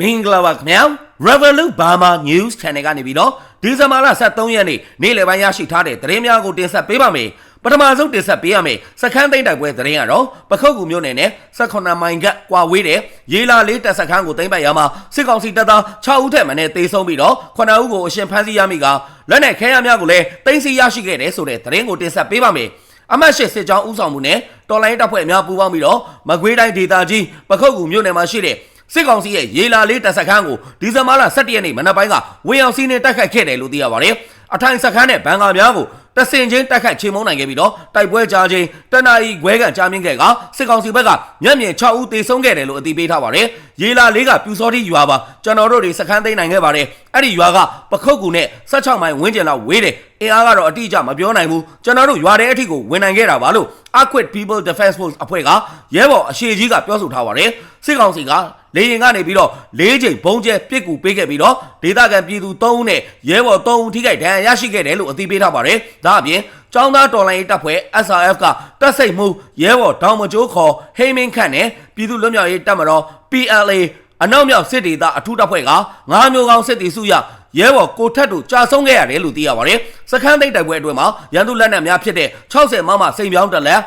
မင်္ဂလာပါခင်ဗျာ Revolut Burma News Channel ကနေပြီးတော့ဒီဇင်ဘာလ23ရက်နေ့နေ့လယ်ပိုင်းရရှိထားတဲ့သတင်းများကိုတင်ဆက်ပေးပါမယ်ပထမဆုံးတင်ဆက်ပေးရမယ်စခန်းသိမ်းတိုက်ပွဲသတင်းကတော့ပခုတ်ကူမြို့နယ်နဲ့18မိုင်ကကွာဝေးတဲ့ရေလာလေးတပ်စခန်းကိုသိမ်းပိုက်ရမှာစစ်ကောင်စီတပ်သား6ဦးထက်မနည်းသေဆုံးပြီးတော့9ဦးကိုအရှင်ဖမ်းဆီးရမိကလက်နက်ခဲယမ်းများကိုလည်းသိမ်းဆည်းရရှိခဲ့တယ်ဆိုတဲ့သတင်းကိုတင်ဆက်ပေးပါမယ်အမတ်ရှိစစ်ကြောင်းဥဆောင်မှုနဲ့တော်လိုင်းတပ်ဖွဲ့အများပူးပေါင်းပြီးတော့မကွေးတိုင်းဒေသကြီးပခုတ်ကူမြို့နယ်မှာရှိတဲ့ စစ်ကောင်စီရဲ့ရေလာလေးတပ်စခန်းကိုဒီဇင်ဘာလ17ရက်နေ့မနက်ပိုင်းကဝေအောင်စီးနဲ့တိုက်ခိုက်ခဲ့တယ်လို့သိရပါတယ်။အထိုင်စခန်းနဲ့ဘန်ကာများကိုတဆင်ချင်းတိုက်ခိုက်ချေမှုန်းနိုင်ခဲ့ပြီးတော့တိုက်ပွဲကြားချင်းတနအီခွဲကန်ကြားမြင့်ခဲ့ကစစ်ကောင်စီဘက်ကမျက်မြင်6ဦးသေဆုံးခဲ့တယ်လို့အသိပေးထားပါတယ်။ ရေလာလေးကပြူစောတိရွာပါကျွန်တော်တို့တွေစခန်းသိမ်းနိုင်ခဲ့ပါတယ်။အဲ့ဒီရွာကပခုတ်ကူနဲ့16မိုင်ဝန်းကျင်လောက်ဝေးတယ်။အင်အားကတော့အတိအကျမပြောနိုင်ဘူးကျွန်တော်တို့ရွာတဲ့အထိကိုဝင်နိုင်ခဲ့တာပါလို့ Aquit People Defense Force အဖွဲ့ကရဲဘော်အရှိကြီးကပြောဆိုထားပါတယ်စစ်ကောင်စီကလေရင်ကနေပြီးတော့၄ချိန်ဘုံကျဲပစ်ကူပေးခဲ့ပြီးတော့ဒေသခံပြည်သူ၃ဦးနဲ့ရဲဘော်၃ဦးထိခိုက်ဒဏ်ရာရရှိခဲ့တယ်လို့အသိပေးထားပါတယ်ဒါအပြင်ចောင်းသားတော်လိုင်းတပ်ဖွဲ့ SRF ကတပ်စိတ်မှုရဲဘော်ဒေါင်မကျိုးခေါ်ဟိမင်းခန့်နဲ့ပြည်သူ့လွတ်မြောက်ရေးတပ်မတော် PLA အနောက်မြောက်စစ်ဒေသအထူးတပ်ဖွဲ့ကငါးမျိုးကောင်းစစ်တီစုရရဲဘော်ကိုထက်တို့ကြာဆုံးခဲ့ရတယ်လို့သိရပါတယ်။စခန်းသိမ်းတိုက်ပွဲအတွင်းမှာရန်သူလက်နက်များဖြစ်တဲ့60မမစိန်ပြောင်းတက်လက်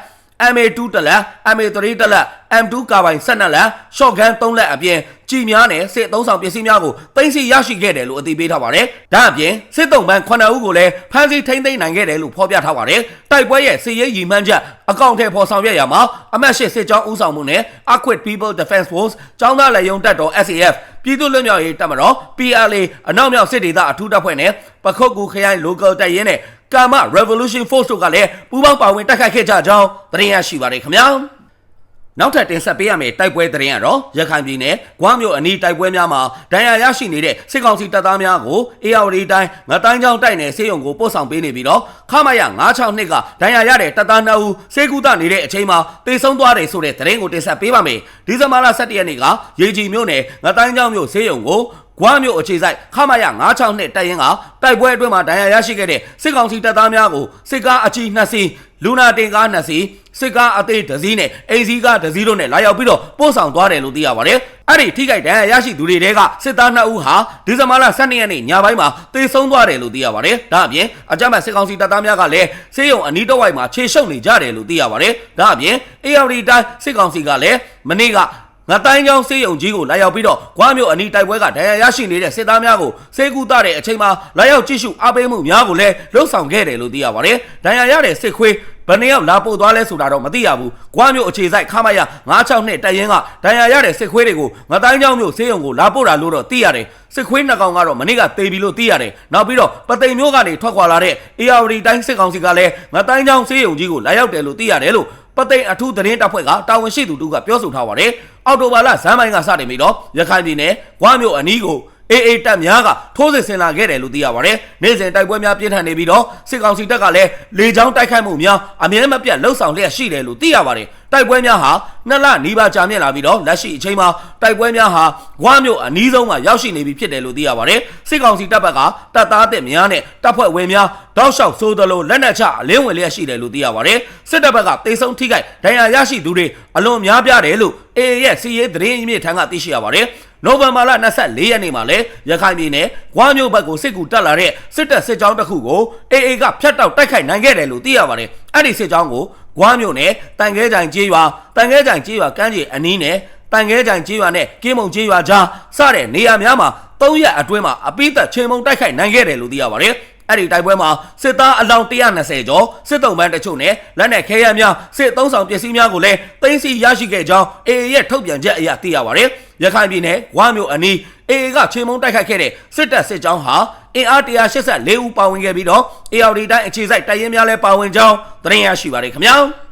MA2 တက်လက် MA3 တက်လက် M2 ကာဘိုင်12လက် shotgun 3လက်အပြင်ကြီးများနဲ့စစ်သုံးဆောင်ပစ္စည်းများကိုသိမ်းဆည်းရရှိခဲ့တယ်လို့အသိပေးထားပါတယ်။ဒါအပြင်စစ်တုံးပန်း9ဦးကိုလည်းဖမ်းဆီးထိန်းသိမ်းနိုင်ခဲ့တယ်လို့ဖော်ပြထားပါတယ်။တိုက်ပွဲရဲ့စစ်ရေးရည်မှန်းချက်အကောင့်ထဲပေါ်ဆောင်ရွက်ရမှာအမတ်ရှိစစ်ကြောင်းဦးဆောင်မှုနဲ့ Aquit People Defense Force ចောင်းသားလက်ယုံတပ်တော် SAF ပြည်သူ့လွတ်မြောက်ရေးတပ်မတော် PLA အနောက်မြောက်စစ်ဒေသအထူးတပ်ဖွဲ့နဲ့ပခုတ်ကူခရိုင် local တပ်ရင်းနဲ့ ကာမ Revolution Force တို့ကလည်းပူးပေါင်းပါဝင်တိုက်ခိုက်ခဲ့ကြကြောင်းသတင်းရရှိပါတယ်ခင်ဗျာနောက်ထပ်တင်ဆက်ပေးရမယ့်တိုက်ပွဲသတင်းကတော့ရခိုင်ပြည်နယ်ဂွမ်းမြို့အနီးတိုက်ပွဲများမှာဒဏ်ရာရရှိနေတဲ့စစ်ကောင်စီတပ်သားများကိုအေရဝတီတိုင်းငတိုင်းချောင်းတိုက်နယ်စေယုံကိုပို့ဆောင်ပေးနေပြီးတော့ခမရ962ကဒဏ်ရာရတဲ့တပ်သား2ဦးစေကူတနေတဲ့အချိန်မှာတေဆုံးသွားတယ်ဆိုတဲ့သတင်းကိုတင်ဆက်ပေးပါမယ်ဒီဇင်ဘာလ17ရက်နေ့ကရေကြီးမြို့နယ်ငတိုင်းချောင်းမြို့စေယုံကို ဂွမ်းမြို့အခြေဆိုင်ခမရ962တပ်ရင်းကတိုက်ပွဲအတွင်းမှာဒဏ်ရာရရှိခဲ့တဲ့စစ်ကောင်စီတပ်သားများကိုစစ်ကားအကြီး2စီးလူနာတင်ကား2စီးစစ်ကားအသေးတစ်စီးနဲ့အိမ်စီးကားတစ်စီးတို့နဲ့လာရောက်ပြီးတော့ပို့ဆောင်သွားတယ်လို့သိရပါတယ်။အဲ့ဒီထိခိုက်ဒဏ်ရာရရှိသူတွေတဲကစစ်သား2ဦးဟာဒီဇင်ဘာလ12ရက်နေ့ညပိုင်းမှာတေဆုံးသွားတယ်လို့သိရပါတယ်။ဒါအပြင်အကြမ်းဖက်စစ်ကောင်စီတပ်သားများကလည်းစေယုံအနီးတစ်ဝိုက်မှာခြေရှုပ်နေကြတယ်လို့သိရပါတယ်။ဒါအပြင် ARD တိုင်းစစ်ကောင်စီကလည်းမနေ့က ငတိုင်းချောင်းစေးရုံကြီးကိုလာရောက်ပြီးတော့ဂွားမြို့အနီးတိုက်ပွဲကဒဏ်ရာရရှိနေတဲ့စစ်သားများကိုစေကူတတဲ့အချိန်မှာလာရောက်ကြည့်ရှုအားပေးမှုများကိုလည်းလှုပ်ဆောင်ခဲ့တယ်လို့သိရပါတယ်။ဒဏ်ရာရတဲ့စစ်ခွေးဘယ်နှစ်ယောက်လာပို့သွားလဲဆိုတာတော့မသိရဘူး။ဂွားမြို့အခြေဆိုင်ခမရ96နှစ်တပ်ရင်းကဒဏ်ရာရတဲ့စစ်ခွေးတွေကိုငတိုင်းချောင်းမြို့စေးရုံကိုလာပို့တာလို့တော့သိရတယ်။စစ်ခွေးနှစ်ကောင်ကတော့မနေ့ကတေပြီလို့သိရတယ်။နောက်ပြီးတော့ပသိမ်မြို့ကနေထွက်ခွာလာတဲ့ ARD တိုင်းစစ်ကောင်စီကလည်းငတိုင်းချောင်းစေးရုံကြီးကိုလာရောက်တယ်လို့သိရတယ်လို့ပသိမ်အထူးသတင်းတပ်ဖွဲ့ကတာဝန်ရှိသူတို့ကပြောဆိုထားပါတယ်။ အော်တိုဘာလဇန်ပိုင်းကစတင်ပြီးတော့ရခိုင်ပြည်နယ်ဂွားမြို့အနီးကိုအေးအေးတပ်များကထိုးစစ်ဆင်လာခဲ့တယ်လို့သိရပါတယ်။နေ့စဉ်တိုက်ပွဲများပြင်းထန်နေပြီးတော့စစ်ကောင်စီတပ်ကလည်းလေကြောင်းတိုက်ခိုက်မှုများအမြဲမပြတ်လှုပ်ဆောင်လျက်ရှိတယ်လို့သိရပါတယ်။ တိုက်ပွဲများဟာနှစ်လနီးပါးကြာမြင့်လာပြီးတော့လက်ရှိအချိန်မှာတိုက်ပွဲများဟာဂွားမြို့အနီးဆုံးမှာရောက်ရှိနေပြီဖြစ်တယ်လို့သိရပါတယ်။စစ်ကောင်စီတပ်ဘက်ကတပ်သားတဲ့များနဲ့တပ်ဖွဲ့ဝင်များတောက်လျှောက်ဆိုးသလိုလက်နက်ချအလင်းဝင်လျက်ရှိတယ်လို့သိရပါတယ်။စစ်တပ်ဘက်ကတေဆုံးထိခိုက်ဒဏ်ရာရရှိသူတွေအလွန်များပြားတယ်လို့အေအေရဲ့စီရေးသတင်းအမြင့်ထံကသိရှိရပါတယ်။နိုဝင်ဘာလ24ရက်နေ့မှာလဲရခိုင်ပြည်နယ်ဂွားမြို့ဘက်ကိုစစ်ကူတက်လာတဲ့စစ်တပ်စစ်ကြောင်းတစ်ခုကိုအေအေကဖျက်တောက်တိုက်ခိုက်နိုင်ခဲ့တယ်လို့သိရပါတယ်။အဲ့ဒီစစ်ကြောင်းကို ဂွားမြို့နယ်တန်ခဲကြိုင်ကျေးရွာတန်ခဲကြိုင်ကျေးရွာကမ်းခြေအနီးနဲ့တန်ခဲကြိုင်ကျေးရွာနဲ့ကင်းမုံကျေးရွာကြားစတဲ့နေရာများမှာ၃ရက်အတွင်းမှာအပိသက်ချိန်မုံတိုက်ခိုက်နိုင်ခဲ့တယ်လို့သိရပါတယ်။ အဲ့ဒီတိုက်ပွဲမှာစစ်သားအလောင်း120ကျော်စစ်တုံးပန်းတချို့နဲ့လက်နက်ခဲယမ်းများစစ်သုံးဆောင်ပစ္စည်းများကိုလည်းသိမ်းဆည်းရရှိခဲ့ကြောင်းအေအေရဲ့ထုတ်ပြန်ချက်အရသိရပါတယ်။ရခိုင်ပြည်နယ်ဝါမျိုးအနီးအေအေကချိန်မုံတိုက်ခိုက်ခဲ့တဲ့စစ်တပ်စစ်ကြောင်းဟာအင်အား184ဦးပါဝင်ခဲ့ပြီးတော့ ARD တိုင်းအခြေစိုက်တိုက်ရင်များလည်းပါဝင်ကြောင်းသတင်းရရှိပါတယ်ခင်ဗျာ။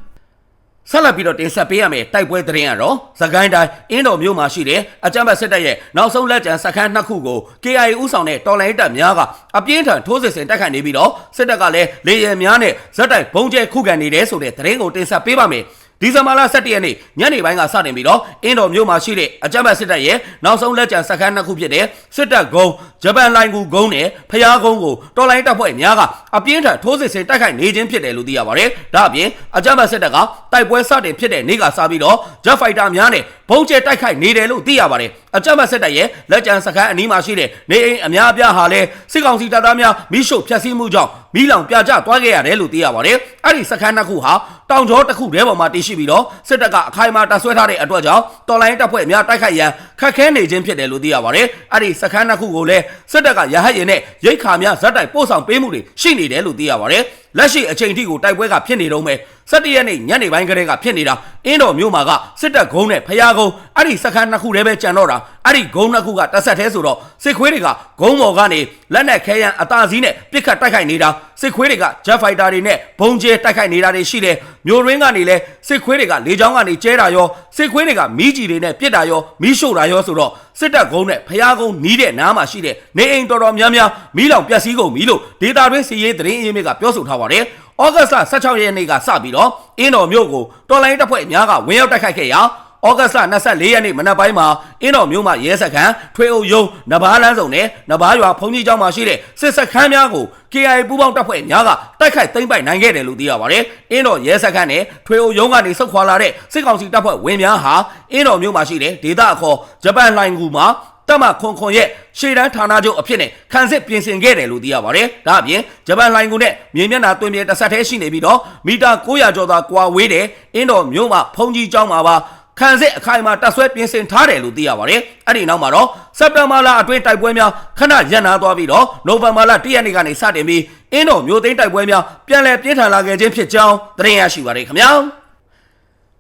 ဆက်လက်ပြီးတော့တင်ဆက်ပေးရမယ်တိုက်ပွဲသတင်းကတော့သကိုင်းတိုင်းအင်းတော်မြို့မှာရှိတဲ့အကြမ်းဖက်စစ်တပ်ရဲ့နောက်ဆုံးလက်ကျန်စခန်းနှစ်ခုကို KIA ဥဆောင်တဲ့တော်လိုင်းတပ်များကအပြင်းထန်ထိုးစစ်ဆင်တိုက်ခိုက်နေပြီးတော့စစ်တပ်ကလည်းလေယာဉ်များနဲ့ဇက်တိုက်ဘုံကျဲခုခံနေတယ်ဆိုတဲ့သတင်းကိုတင်ဆက်ပေးပါမယ် ဒီဇင်ဘာလ17ရက်နေ့ညနေပိုင်းကစတင်ပြီးတော့အင်းတော်မြို့မှာရှိတဲ့အကြမ်းဖက်စစ်တပ်ရဲ့နောက်ဆုံးလက်ကျန်စခန်းနှစ်ခုဖြစ်တဲ့စစ်တပ်ကုန်းဂျပန်လိုင်ကူကုန်းနဲ့ဖျားကုန်းကိုတော်လိုင်းတပ်ဖွဲ့များကအပြင်းထန်ထိုးစစ်ဆင်တိုက်ခိုက်နေခြင်းဖြစ်တယ်လို့သိရပါတယ်။ဒါအပြင်အကြမ်းဖက်စစ်တပ်ကတိုက်ပွဲစတင်ဖြစ်တဲ့နေ့ကစပြီးတော့ Jet Fighter များနဲ့ဘုံကျဲတိုက်ခိုက်နေတယ်လို့သိရပါတယ်။အကြမ်းဖက်စစ်တပ်ရဲ့လက်ကျန်စခန်းအနီးမှာရှိတဲ့နေအိမ်အများအပြားဟာလည်းစစ်ကောင်စီတပ်သားများမိရှုဖျက်ဆီးမှုကြောင့်မိလောင်ပြကျသွားခဲ့ရတယ်လို့သိရပါတယ်။အဲ့ဒီစခန်းနှစ်ခုဟာ တောင်ကျောတစ်ခုတည်းပေါ်မှာတည်ရှိပြီးတော့စစ်တပ်ကအခိုင်အမာတပ်ဆွဲထားတဲ့အတွက်ကြောင့်တော်လိုင်းတပ်ဖွဲ့များတိုက်ခိုက်ရန်ခက်ခဲနေခြင်းဖြစ်တယ်လို့သိရပါတယ်။အဲ့ဒီစခန်းနှစ်ခုကိုလည်းစစ်တပ်ကရဟတ်ရင်နဲ့ရိတ်ခါများဇက်တိုက်ပို့ဆောင်ပေးမှုတွေရှိနေတယ်လို့သိရပါတယ်။လက်ရှိအချိန်ထိကိုတိုက်ပွဲကဖြစ်နေတော့မယ်17ရက်နေ့ညနေပိုင်းကလေးကဖြစ်နေတာအင်းတော်မြို့မှာကစစ်တပ်ဂုံးနဲ့ဖျားကုန်းအဲ့ဒီစခန်းနှစ်ခုတည်းပဲကြံတော့တာအဲ့ဒီဂုံးနှစ်ခုကတစ်ဆက်တည်းဆိုတော့စစ်ခွေးတွေကဂုံးပေါ်ကနေလက်နက်ခဲယမ်းအသာစီးနဲ့ပစ်ခတ်တိုက်ခိုက်နေတာစစ်ခွေးတွေက Jet Fighter တွေနဲ့ဘုံကျဲတိုက်ခိုက်နေတာတွေရှိတယ်မြို့ရင်းကနေလဲစစ်ခွေးတွေကလေကြောင်းကနေကျဲတာရောစစ်ခွေးတွေကမီးကြီးတွေနဲ့ပစ်တာရောမီးရှို့တာရောဆိုတော့စစ်တပ်ဂုံးနဲ့ဖျားကုန်းနီးတဲ့နားမှာရှိတဲ့နေအိမ်တော်တော်များများမီးလောင်ပျက်စီးကုန်ပြီလို့ဒေတာတွင်းစီရေးသတင်းအရင်းမြစ်ကပြောဆိုထားပါတယ်ဩဂတ်စ်လ16ရက်နေ့ကစပြီးတော့အင်းတော်မြို့ကိုတော်လိုင်းတပ်ဖွဲ့အများကဝင်ရောက်တိုက်ခိုက်ခဲ့ရာဩဂတ်စ်လ24ရက်နေ့မနက်ပိုင်းမှာအင်းတော်မြို့မှာရဲစခန်းထွေအုပ်ရုံးနဘားလန်းစုံနဲ့နဘားရွာဖုန်ကြီးကျောင်းမှာရှိတဲ့စစ်စခန်းများကို KIA ပူးပေါင်းတပ်ဖွဲ့များကတိုက်ခိုက်သိမ်းပိုက်နိုင်ခဲ့တယ်လို့သိရပါတယ်။အင်းတော်ရဲစခန်းနဲ့ထွေအုပ်ရုံးကနေဆုတ်ခွာလာတဲ့စစ်ကောင်စီတပ်ဖွဲ့ဝင်များဟာအင်းတော်မြို့မှာရှိတဲ့ဒေသအခေါ်ဂျပန်လိုင်ကူမှာ တမခွန်ခွန်ရဲ့ရှေ့တန်းဌာနချုပ်အဖြစ်နဲ့ခန်းစစ်ပြင်ဆင်ခဲ့တယ်လို့သိရပါတယ်။ဒါအပြင်ဂျပန်လိုင်ကူနဲ့မြေမျက်နှာတွင်ပြတစ်ဆက်တည်းရှိနေပြီးတော့မီတာ900ကျော်သာကွာဝေးတဲ့အင်းတော်မြို့မှာဖုန်ကြီးကျောင်းမှာပါခန်းစစ်အခိုင်အမာတပ်ဆွဲပြင်ဆင်ထားတယ်လို့သိရပါတယ်။အဲ့ဒီနောက်မှာတော့စက်တင်ဘာလအတွင်းတိုက်ပွဲများခဏရပ်နားသွားပြီးတော့နိုဝင်ဘာလ1ရက်နေ့ကနေစတင်ပြီးအင်းတော်မြို့သိမ်းတိုက်ပွဲများပြန်လည်ပြင်းထန်လာခဲ့ခြင်းဖြစ်ကြောင်းသတင်းရရှိပါတယ်ခင်ဗျာ။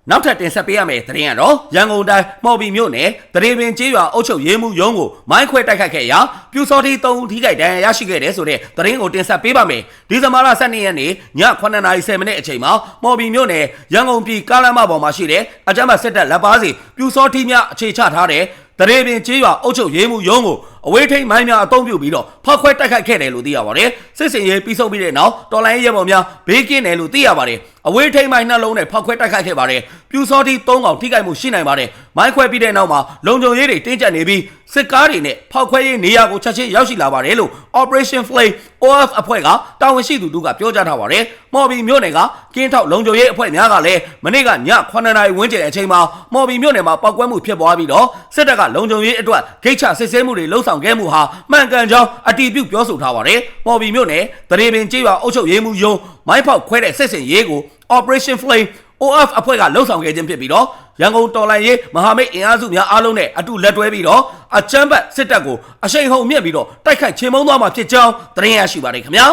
နောက်ထပ်တင်ဆက်ပေးရမယ့်သတင်းကတော့ရန်ကုန်တိုင်းမော်ဘီမြို့နယ်တရေပင်ကျေးရွာအုပ်ချုပ်ရေးမှုရုံးကိုမိုင်းခွဲတိုက်ခိုက်ခဲ့ရာပြူစောတိ3ဦးထိခိုက်ဒဏ်ရာရရှိခဲ့တယ်ဆိုတဲ့သတင်းကိုတင်ဆက်ပေးပါမယ်။ဒီဇင်ဘာလ12ရက်နေ့ည9:30မိနစ်အချိန်မှာမော်ဘီမြို့နယ်ရန်ကုန်ပြည်ကားလမ်းမပေါ်မှာရှိတဲ့အကြမ်းဖက်စစ်တပ်လက်ပါစီပြူစောတိများအခြေချထားတဲ့တရေပင်ကျေးရွာအုပ်ချုပ်ရေးမှုရုံးကို အဝေးထိန်မိုင်းများအုံပြုပြီးတော့ဖောက်ခွဲတိုက်ခိုက်ခဲ့တယ်လို့သိရပါတယ်။စစ်စင်ရေးပြီးဆုံးပြီးတဲ့နောက်တော်လိုင်းရဲဘော်များဘေးကင်းတယ်လို့သိရပါတယ်။အဝေးထိန်မိုင်းနှလုံးနဲ့ဖောက်ခွဲတိုက်ခိုက်ခဲ့ပါတယ်။ပြူစောတိ၃កောင်ထိခိုက်မှုရှိနိုင်ပါတယ်။မိုင်းခွဲပြီးတဲ့နောက်မှာလုံခြုံရေးတွေတင်းကျပ်နေပြီးစစ်ကားတွေနဲ့ဖောက်ခွဲရေးနေရာကိုချက်ချင်းရောက်ရှိလာပါတယ်လို့ Operation Flame OF အဖွဲ့ကတာဝန်ရှိသူတို့ကပြောကြားထားပါတယ်။မော်ဘီမြို့နယ်ကကင်းထောက်လုံခြုံရေးအဖွဲ့များကလည်းမနေ့ကည9နာရီဝန်းကျင်အချိန်မှာမော်ဘီမြို့နယ်မှာပောက်ကွဲမှုဖြစ်ပွားပြီးတော့စစ်တပ်ကလုံခြုံရေးအတွက်ဂိတ်ချစစ်ဆေးမှုတွေလှုံ့ဆော်ခဲ့မှုဟာမှန်ကန်ကြောင်းအတည်ပြုပြောဆိုထားပါတယ်။မော်ဘီမြို့နယ်တရေပင်ကျေးရွာအုပ်ချုပ်ရေးမှူးယုံမိုင်းဖောက်ခွဲတဲ့စစ်စင်ရေးကို Operation Flame OF အဖွဲ့ကလှုပ်ဆောင်ခဲ့ခြင်းဖြစ်ပြီးတော့ရန်ကုန်တော်လိုင်းရေးမဟာမိတ်အင်အားစုများအားလုံးနဲ့အတူလက်တွဲပြီးတော့အချမ်းဘတ်စစ်တပ်ကိုအရှိန်ဟုန်မြင့်ပြီးတော့တိုက်ခိုက်ချေမှုန်းသွားမှာဖြစ်ကြောင်းသတင်းရရှိပါတယ်ခင်ဗျာ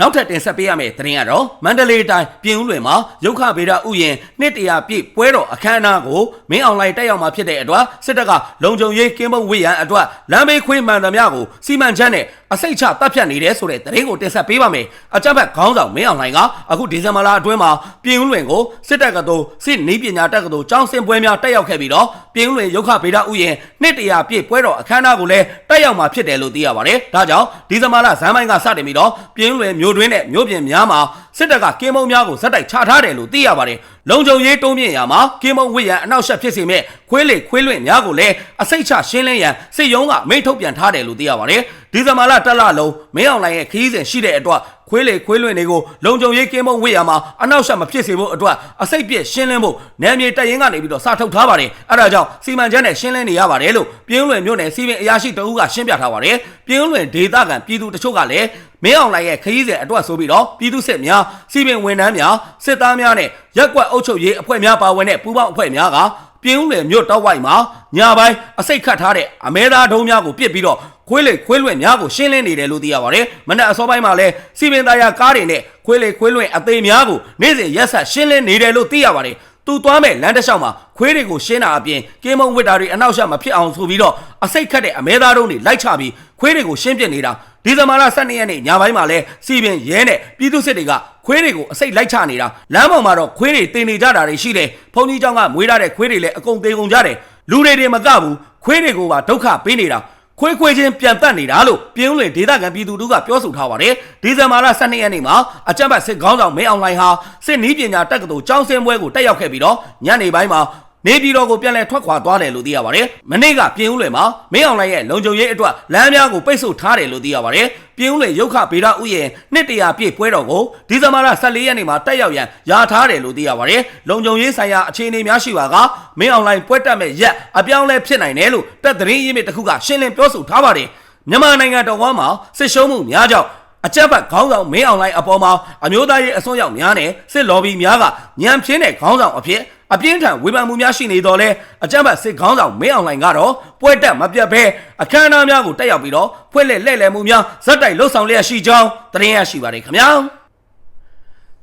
နောက်ထပ်တင်ဆက်ပေးရမယ့်သတင်းကတော့မန္တလေးတိုင်းပြင်ဦးလွင်မှာရုခဗေဒဥယျာဉ်နှစ်တရာပြည့်ပွဲတော်အခမ်းအနားကိုမင်းအွန်လိုင်းတက်ရောက်မှာဖြစ်တဲ့အတွက်စစ်တပ်ကလုံခြုံရေးကင်းမုံဝေးရန်အတွက်လမ်းဘေးခွေးမှန်သမျှကိုစီမံချက်နဲ့ အစိတ်ချတပ်ဖြတ်နေတယ်ဆိုတဲ့သတင်းကိုတင်ဆက်ပေးပါမယ်။အကြမ်းဖက်ခေါင်းဆောင်မင်းအောင်လှိုင်ကအခုဒီဇင်ဘာလအတွင်းမှာပြင်ဦးလွင်ကိုစစ်တပ်ကသို့စစ်နေပညာတက်ကသို့ចောင်းစင်ပွဲများတက်ရောက်ခဲ့ပြီးတော့ပြင်ဦးလွင်ရုခဗေဒဥယျာဉ်နှစ်တရာပြည့်ပွဲတော်အခမ်းအနားကိုလည်းတက်ရောက်မှာဖြစ်တယ်လို့သိရပါတယ်။ဒါကြောင့်ဒီဇင်ဘာလဇန်ပိုင်းကစတင်ပြီးတော့ပြင်ဦးလွင်မြို့တွင်းနဲ့မြို့ပြင်များမှာစစ်တပ်ကကင်းမုံများကိုဇက်တိုက်ချထားတယ်လို့သိရပါတယ်။လုံခြုံရေးတုံးမြင့်ရာမှာကင်းမုံဝစ်ရန်အနောက်ရှက်ဖြစ်စေမဲ့ခွေးလေခွေးလွင့်များကိုလည်းအစိတ်ချရှင်းလင်းရန်စစ်ရုံးကမိန့်ထုတ်ပြန်ထားတယ်လို့သိရပါတယ်။ဒီဇင်ဘာလတက်လလုံးမင်းအောင်လှိုင်ရဲ့ခရီးစဉ်ရှိတဲ့အတွက်ခွေးလေခွေးလွင့်တွေကိုလုံခြုံရေးကင်းမုံဝစ်ရမှာအနောက်ရှက်မဖြစ်စေဖို့အတွက်အစိတ်ပြည့်ရှင်းလင်းဖို့နယ်မြေတပ်ရင်းကနေပြီးတော့စထုတ်ထားပါတယ်။အဲဒါကြောင့်စီမံချက်နဲ့ရှင်းလင်းနေရပါတယ်လို့ပြင်းလွင်မြို့နယ်စီပင်အရာရှိတအုပ်ကရှင်းပြထားပါတယ်။ပြင်းလွင်ဒေသခံပြည်သူတချို့ကလည်း မင်းအောင်လှိုင်ရဲ့ခရီးစဉ်အတွက်ဆိုပြီးတော့ပြည်သူစစ်များစီပင်ဝန်ထမ်းများစစ်သားများနဲ့ရက်ကွက်အုပ်ချုပ်ရေးအဖွဲ့များပါဝင်တဲ့ပူးပေါင်းအဖွဲ့များကပြင်းဦးလေမြို့တောက်ဝိုက်မှာညာပိုင်းအစိတ်ခတ်ထားတဲ့အမဲသားဒုံးများကိုပစ်ပြီးတော့ခွေးလေခွေးလွင့်များကိုရှင်းလင်းနေတယ်လို့သိရပါတယ်။မနက်အစောပိုင်းမှာလည်းစီပင်သားရကားတွေနဲ့ခွေးလေခွေးလွင့်အသေးများကိုနေ့စဉ်ရက်ဆက်ရှင်းလင်းနေတယ်လို့သိရပါတယ်။သူသွားမဲ့လမ်းတစ်လျှောက်မှာခွေးတွေကိုရှင်းတာအပြင်ကင်းမုံဝစ်တာတွေအနောက်ရှက်မဖြစ်အောင်ဆိုပြီးတော့အစိတ်ခတ်တဲ့အမဲသားတုံးတွေလိုက်ချပြီးခွေးတွေကိုရှင်းပြနေတာ ဒီဇင်ဘာလ12ရက်နေ့ညပိုင်းမှာလဲစီပင်ရဲနဲ့ပြည်သူစစ်တွေကခွေးတွေကိုအစိတ်လိုက်ချနေတာလမ်းပေါ်မှာတော့ခွေးတွေတင်နေကြတာတွေရှိတယ်ဖုန်ကြီးเจ้าကမွေးထားတဲ့ခွေးတွေလည်းအကုန်သေးကုန်ကြတယ်လူတွေတွေမကဘူးခွေးတွေကိုပါဒုက္ခပေးနေတာ ခွေးခွေးချင်းပြန်တက်နေတာလို့ပြင်းဦးလွင်ဒေသခံပြည်သူတို့ကပြောဆိုထားပါတယ်ဒီဇင်ဘာလ12ရက်နေ့မှာအကြမ်းဖက်စစ်ခေါင်းဆောင်မင်းအောင်လှိုင်ဟာစစ်နီးပညာတက္ကသိုလ်ကျောင်းဆင်းပွဲကိုတက်ရောက်ခဲ့ပြီးတော့ညနေပိုင်းမှာ နေပြည်တော်ကိုပြန်လည်ထွက်ခွာသွားတယ်လို့သိရပါတယ်။မနေ့ကပြင်းဦးလွင်မှာမင်းအောင်လှိုင်ရဲ့လုံခြုံရေးအတွက်လမ်းများကိုပိတ်ဆို့ထားတယ်လို့သိရပါတယ်။ပြင်းဦးလွင်ရုတ်ခဗေဒဥယျာဉ်နှစ်တရာပြည့်ပွဲတော်ကိုဒီဇင်ဘာလ14ရက်နေ့မှာတက်ရောက်ရန်ယာထားတယ်လို့သိရပါတယ်။လုံခြုံရေးဆိုင်ရာအခြေအနေများရှိပါကမင်းအောင်လှိုင်ပွဲတက်မဲ့ရက်အပြောင်းလဲဖြစ်နိုင်တယ်လို့တပ်သတင်းရင်းမြစ်တစ်ခုကရှင်းလင်းပြောဆိုထားပါတယ်။မြန်မာနိုင်ငံတော်ဝမ်းမှာစစ်ရှုံးမှုများကြောင့်အကြက်ဘက်ခေါင်းဆောင်မင်းအောင်လှိုင်အပေါ်မှာအမျိုးသားရေးအစွန်းရောက်များနဲ့စစ်လော်ဘီများကညံပြင်းတဲ့ခေါင်းဆောင်အဖြစ် အပြင်းထန်ဝေဖန်မှုများရှိနေတော့လဲအကြက်ဘက်စစ်ခေါင်းဆောင်မင်းအောင်လှိုင်ကတော့ပွဲတက်မပြတ်ဘဲအခမ်းအနားများကိုတက်ရောက်ပြီးတော့ဖွဲ့လက်လှည့်လည်မှုများဇက်တိုက်လှုပ်ဆောင်လျက်ရှိကြောင်းသတင်းရရှိပါတယ်ခင်ဗျာ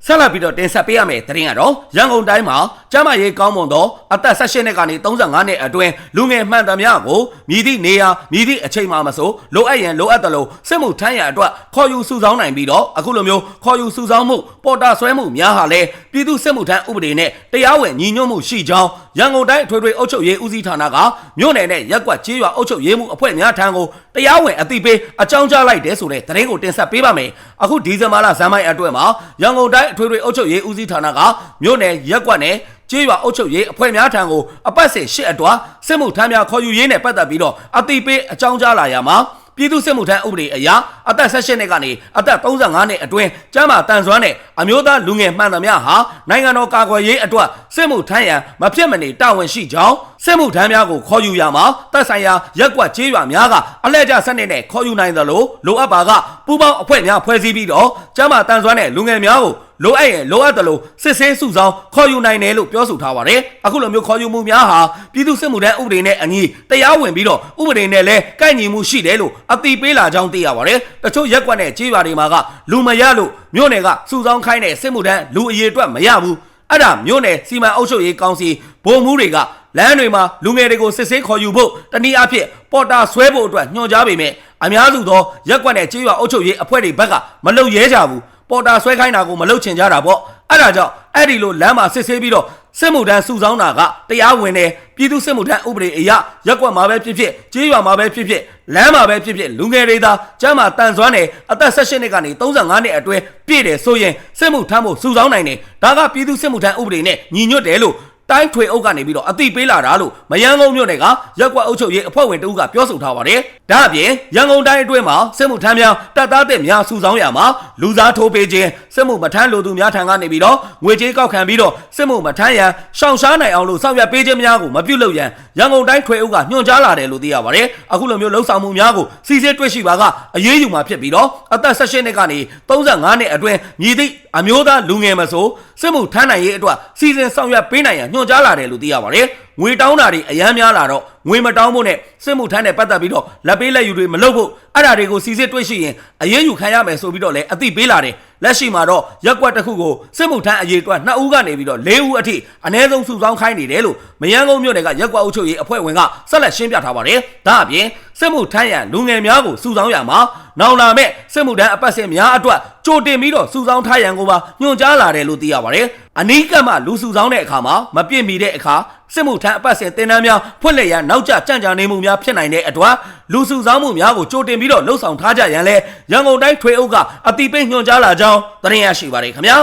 ဆက်လက်ပြီးတော့တင်ဆက်ပေးရမယ့်သတင်းကတော့ရန်ကုန်တိုင်းမှာကျမ်းမာရေးကောင်းမွန်သောအသက်18နှစ်ကနေ35နှစ်အတွင်းလူငယ်မှန်သမျှကိုမြည်သည့်နေရာမြည်သည့်အချိန်မှမဆိုလိုအပ်ရင်လိုအပ်တယ်လို့စစ်မှုထမ်းရအတွက်ခေါ်ယူစုဆောင်းနိုင်ပြီးတော့အခုလိုမျိုးခေါ်ယူစုဆောင်းမှုပေါ်တာဆွဲမှုများဟာလည်းပြည်သူစစ်မှုထမ်းဥပဒေနဲ့တရားဝင်ညီညွတ်မှုရှိကြောင်းရန်ကုန်တိုင်းအထွေထွေအုပ်ချုပ်ရေးဦးစီးဌာနကမြို့နယ်နဲ့ရပ်ကွက်ကျေးရွာအုပ်ချုပ်ရေးမှုအဖွဲ့များထံကိုတရားဝင်အသိပေးအကြောင်းကြားလိုက်တဲ့ဆိုတဲ့သတင်းကိုတင်ဆက်ပေးပါမယ်အခုဒီဇင်ဘာလဇန်မိုင်အတွင်းမှာရန်ကုန်တိုင်းအထွေထွေအုပ်ချုပ်ရေးဦးစီးဌာနကမြို့နယ်ရက်ကွက်နဲ့ကျေးရွာအုပ်ချုပ်ရေးအဖွဲ့များထံကိုအပတ်စဉ်ရှစ်အတွာစစ်မှုထမ်းများခေါ်ယူရေးနဲ့ပတ်သက်ပြီးတော့အတိပေးအကြောင်းကြားလာရမှာ ပြည်သူစစ်မှုထမ်းဥပဒေအရအသက်16နှစ်ကနေအသက်35နှစ်အတွင်းကျမ်းမာတန်ဆွမ်းတဲ့အမျိုးသားလူငယ်မှန်သမျှဟာနိုင်ငံတော်ကာကွယ်ရေးအတွက်စစ်မှုထမ်းရန်မဖြစ်မနေတာဝန်ရှိကြောင်းစစ်မှုထမ်းများကိုခေါ်ယူရမှာတပ်ဆိုင်ရာရက်ကွက်ကျေးရွာများကအလဲကျစနစ်နဲ့ခေါ်ယူနိုင်သလိုလိုအပ်ပါကပူးပေါင်းအဖွဲ့များဖွဲ့စည်းပြီးတော့ကျမ်းမာတန်ဆွမ်းတဲ့လူငယ်များကို လိုအပ်ရင်လိုအပ်တယ်လို့စစ်ဆေးစုဆောင်ခေါ်ယူနိုင်တယ်လို့ပြောဆိုထားပါတယ်အခုလိုမျိုးခေါ်ယူမှုများဟာပြည်သူစစ်မှုထမ်းဥပဒေနဲ့အညီတရားဝင်ပြီးတော့ဥပဒေနဲ့လည်းကိုက်ညီမှုရှိတယ်လို့အသိပေးလာကြောင်းသိရပါတယ်တချို့ရက်ကွက်နဲ့ကြေးရွာတွေမှာကလူမရလို့မြို့နယ်ကစုဆောင်ခိုင်းတဲ့စစ်မှုထမ်းလူအရေးအတွက်မရဘူးအဲ့ဒါမြို့နယ်စီမံအုပ်ချုပ်ရေးကောင်စီဗိုလ်မှူးတွေကလမ်းတွေမှာလူငယ်တွေကိုစစ်ဆေးခေါ်ယူဖို့တနည်းအားဖြင့်ပေါ်တာဆွဲဖို့အတွက်ညွှန်ကြားပေမဲ့အများစုသောရက်ကွက်နဲ့ကြေးရွာအုပ်ချုပ်ရေးအဖွဲ့တွေဘက်ကမလုပ်ရဲကြဘူး ပေါ်တာဆွဲခိုင်းတာကိုမလုပ်ချင်ကြတာပေါ့အဲ့ဒါကြောင့်အဲ့ဒီလိုလမ်းမှာစစ်ဆေးပြီးတော့စစ်မှုထမ်းစုဆောင်းတာကတရားဝင်တယ်ပြည်သူစစ်မှုထမ်းဥပဒေအရရက်ကွက်မှာပဲဖြစ်ဖြစ်ကြေးရွာမှာပဲဖြစ်ဖြစ်လမ်းမှာပဲဖြစ်ဖြစ်လူငယ်တွေသာကျမ်းမာတန်ဆွမ်းတယ်အသက်16နှစ်ကနေ35နှစ်အတွင်းပြည့်တယ်ဆိုရင်စစ်မှုထမ်းဖို့စုဆောင်းနိုင်တယ်ဒါကပြည်သူစစ်မှုထမ်းဥပဒေနဲ့ညီညွတ်တယ်လို့ တိုင်းထွေအုပ်ကနေပြီးတော့အသိပေးလာတာလို့မယန်းကုန်းမြို့နယ်ကရက်ကွက်အုပ်ချုပ်ရေးအဖွဲ့ဝင်တဦးကပြောဆိုထားပါတယ်။ဒါအပြင်ရန်ကုန်တိုင်းအတွင်းမှာစစ်မှုထမ်းများတပ်သားတဲ့များစုဆောင်းရမှာလူစားထိုးပေးခြင်း စစ်မှုမထမ်းလူသူများထံကနေပြီးတော့ငွေကြေးကောက်ခံပြီးတော့စစ်မှုမထမ်းရန်ရှောင်ရှားနိုင်အောင်လို့ဆောင်ရွက်ပေးခြင်းများကိုမပြုလုပ်ရန်ရန်ကုန်တိုင်းထွေအုပ်ကညွှန်ကြားလာတယ်လို့သိရပါတယ်။အခုလိုမျိုးလှုပ်ဆောင်မှုများကိုစီစစ်တွေ့ရှိပါကအရေးယူမှာဖြစ်ပြီးတော့အသက်16နှစ်ကနေ35နှစ်အတွင်းမြည်သည့်အမျိုးသားလူငယ်မဆိုစစ်မှုထမ်းနိုင်ရေးအတွက်စီစဉ်ဆောင်ရွက်ပေးနိုင်ရန်ညွှန်ကြားလာတယ်လို့သိရပါတယ်။ ငွေတောင်းတာတွေအများများလာတော့ငွေမတောင်းဖို့နဲ့စစ်မှုထမ်းတဲ့ပတ်သက်ပြီးတော့လက်ပေးလက်ယူတွေမလုပ်ဖို့အဲ့ဒါတွေကိုစီစစ်တွေ့ရှိရင်အရေးယူခံရမယ်ဆိုပြီးတော့လည်းအသိပေးလာတယ်။လက်ရှိမှာတော့ရက်ကွက်တစ်ခုကိုစစ်မှုထမ်းအရေးအတွက်2ဦးကနေပြီးတော့4ဦးအထိအ ਨੇ ဆုံးစုဆောင်းခိုင်းနေတယ်လို့မယန်းကုန်းမြို့နယ်ကရက်ကွက်အုပ်ချုပ်ရေးအဖွဲ့ဝင်ကဆက်လက်ရှင်းပြထားပါတယ်။ဒါအပြင်စစ်မှုထမ်းရန်လူငယ်များကိုစုဆောင်းရမှာနောင်လာမဲ့စစ်မှုထမ်းအပတ်စဉ်များအတွက်ကြိုတင်ပြီးတော့စုဆောင်းထားရန်ကိုပါညွှန်ကြားလာတယ်လို့သိရပါတယ်။အနီးကပ်မှလူစုဆောင်းတဲ့အခါမှာမပြည့်မီတဲ့အခါ စစ်မှုထမ်းအပတ်စဉ်တင်နန်းများဖွင့်လှစ်ရန်နောက်ကျကြံ့ကြာနေမှုများဖြစ်နိုင်တဲ့အတွက်လူစုဆောင်းမှုများကိုကြိုတင်ပြီးတော့လှုပ်ဆောင်ထားကြရန်လဲရန်ကုန်တိုင်းထွေအုပ်ကအတိပိတ်ညွှန်ကြားလာကြောင်းသတင်းရရှိပါတယ်ခင်ဗျာ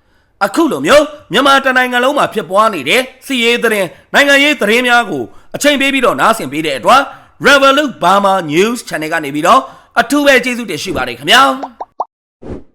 ။အခုလိုမျိုးမြန်မာတနိုင်ငံလုံးမှာဖြစ်ပွားနေတဲ့စီရေးသတင်းနိုင်ငံရေးသတင်းများကိုအချိန်ပေးပြီးတော့နားဆင်ပေးတဲ့အတွက် Revolut Burma News Channel ကနေပြီးတော့အထူးပဲကျေးဇူးတင်ရှိပါတယ်ခင်ဗျာ။